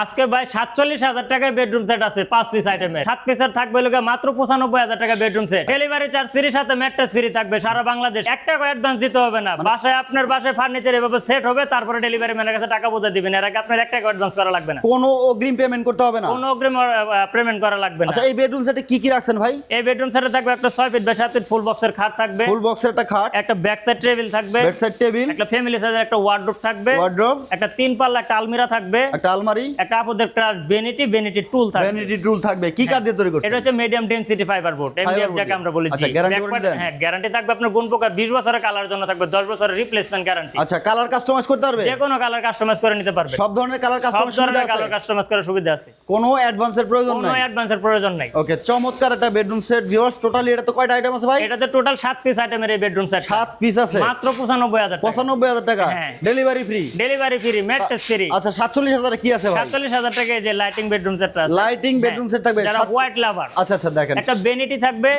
আজকে ভাই সাতচল্লিশ হাজার টাকায় বেডরুম সেট আছে পাঁচ পিস আইটেমের সাত পিসের থাকবে লোকে মাত্র পঁচানব্বই হাজার টাকা bedroom set delivery charge free সাথে ম্যাট্রেস ফ্রি থাকবে সারা বাংলাদেশ। এক টাকা অ্যাডভান্স দিতে হবে না। বাসায় আপনার বাসায় ফার্নিচার এভাবে সেট হবে তারপরে ডেলিভারি ম্যানের কাছে টাকা বোঝা দিবেন। এর আগে আপনার এক টাকা অ্যাডভান্স করা লাগবে না। কোনো অগ্রিম পেমেন্ট করতে হবে না? কোনো অগ্রিম পেমেন্ট করা লাগবে না। আচ্ছা এই বেডরুম সেটে কি কি রাখছেন ভাই? এই বেডরুম সেটে থাকবে একটা ছয় ফিট বাই সাত ফিট ফুল বক্সের খাট থাকবে। ফুল বক্সের একটা খাট। একটা ব্যাক সাইড টেবিল থাকবে। বেড সাইড টেবিল একটা ফ্যামিলি সাইজের একটা ওয়ার্ডরোব থাকবে। ওয়ার্ড্রোব একটা তিন পাল্লা একটা আলমিরা থাকবে। একটা আলমারি। একটা আপনাদের বেনিটি বেনিটি টুল থাকবে। ভ্যানিটি টুল থাকবে। কি কাঠ দিয়ে তৈরি করছেন? এটা হচ্ছে medium density fibre board MDF যাকে আমরা বলি আচ্ছা, দেন? হ্যাঁ গ্যারান্টি থাকবে আপনার গুণ প্রকার 20 বছরের কালার জন্য থাকবে 10 বছরের রিপ্লেসমেন্ট গ্যারান্টি আচ্ছা কালার কাস্টমাইজ করতে পারবে? যে কোনো কালার কাস্টমাইজ করে নিতে পারবে। সব ধরনের কালার কাস্টমাইজ সুবিধা কালার কাস্টমাইজ করার সুবিধা আছে। কোনো অ্যাডভান্সের প্রয়োজন কোনো অ্যাডভান্সের প্রয়োজন নাই। ওকে চমৎকার একটা বেডরুম সেট ভিউয়ার্স টোটালি এটা তো কয়টা আইটেম আছে ভাই? এটাতে টোটাল 7 পিস আইটেমের এই বেডরুম সেট সাত পিস আছে। মাত্র 95000 টাকা। পঁচানব্বই হাজার টাকা। হ্যাঁ। Delivery free delivery free mattress free আচ্ছা সাতচল্লিশ হাজার কি আছে ভাই? 47000 টাকা এই যে লাইটিং বেডরুম সেটটা আছে। লাইটিং বেডরুম সেট থাকবে। যারা হোয়াইট লাভার আচ্ছা আচ্ছা দেখেন। একটা বেনিটি থাকবে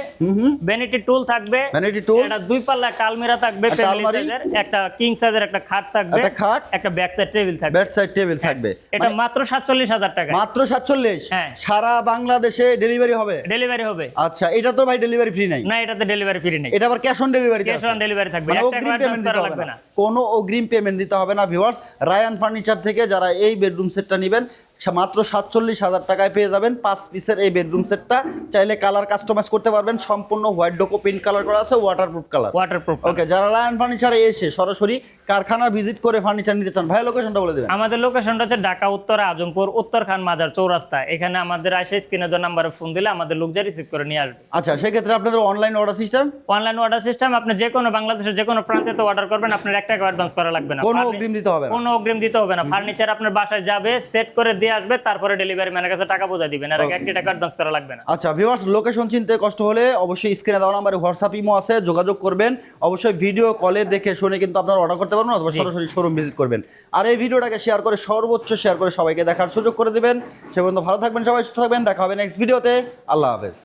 বেনিটি টুল থাকবে ভ্যানিটি টুল একটা দুই পাল্লা একটা থাকবে একটা ফ্যামিলি সাইজের একটা কিং সাইজের একটা খাট থাকবে একটা খাট। একটা ব্যাক সাইড টেবিল থাকবে। বেড সাইড টেবিল থাকবে। এটা মাত্র সাতচল্লিশ হাজার টাকা। মাত্র হ্যাঁ। সারা বাংলাদেশে ডেলিভারি হবে? ডেলিভারি হবে। আচ্ছা এটা তো ভাই ডেলিভারি ফ্রি নাই। না এটাতে ডেলিভারি ফ্রি নেই। এটা আবার cash on delivery cash on delivery থাকবে। মানে এক অগ্রিম পেমেন্ট দিতে হবে না। কোনো অগ্রিম পেমেন্ট দিতে হবে না ভিউয়ার্স রায়ান ফার্নিচার থেকে যারা এই বেডরুম সেটটা নেবেন মাত্র সাতচল্লিশ হাজার টাকায় পেয়ে যাবেন পাঁচ পিসের এই বেডরুম সেটটা। চাইলে কালার কাস্টমাইজ করতে পারবেন সম্পূর্ণ হোয়াইট ডোকো প্রিন্ট কালার করা আছে ওয়াটারপ্রুফ কালার। ওয়াটারপ্রুফ ওকে যারা রায়ান ফার্নিচারে এসে সরাসরি কারখানা ভিজিট করে ফার্নিচার নিতে চান ভাই লোকেশনটা বলে দেবেন। আমাদের লোকেশনটা হচ্ছে ঢাকা উত্তর আজমপুর উত্তর খান মাজার চৌরাস্তা। এখানে আমাদের আইসে স্ক্রিনে দেওয়া নাম্বারে ফোন দিলে আমাদের লোক যা রিসিভ করে নিয়ে আসবে। আচ্ছা সেক্ষেত্রে আপনাদের online order system online order system আপনি যে কোনো বাংলাদেশের যে কোনো প্রান্তে তো অর্ডার করবেন আপনার এক টাকা অ্যাডভান্স করা লাগবে না। কোনো অগ্রিম দিতে হবে না। কোনো অগ্রিম দিতে হবে না। ফার্নিচার আপনার বাসায় যাবে সেট করে দিয়ে আসবে তারপরে ডেলিভারি ম্যানের কাছে টাকা বোঝা দিবেন। আর আগে একটি টাকা অ্যাডভান্স করা লাগবে না। আচ্ছা ভিউয়ার্স লোকেশন চিনতে কষ্ট হলে অবশ্যই স্ক্রিনে দেওয়া নম্বরে হোয়াটসঅ্যাপ ইমো আছে যোগাযোগ করবেন। অবশ্যই ভিডিও কলে দেখে শুনে কিন্তু আপনারা অর্ডার করতে পারবেন অথবা সরাসরি শোরুম ভিজিট করবেন। আর এই ভিডিওটাকে শেয়ার করে সর্বোচ্চ শেয়ার করে সবাইকে দেখার সুযোগ করে দেবেন। সে পর্যন্ত ভালো থাকবেন সবাই সুস্থ থাকবেন। দেখা হবে নেক্সট ভিডিওতে আল্লাহ হাফেজ।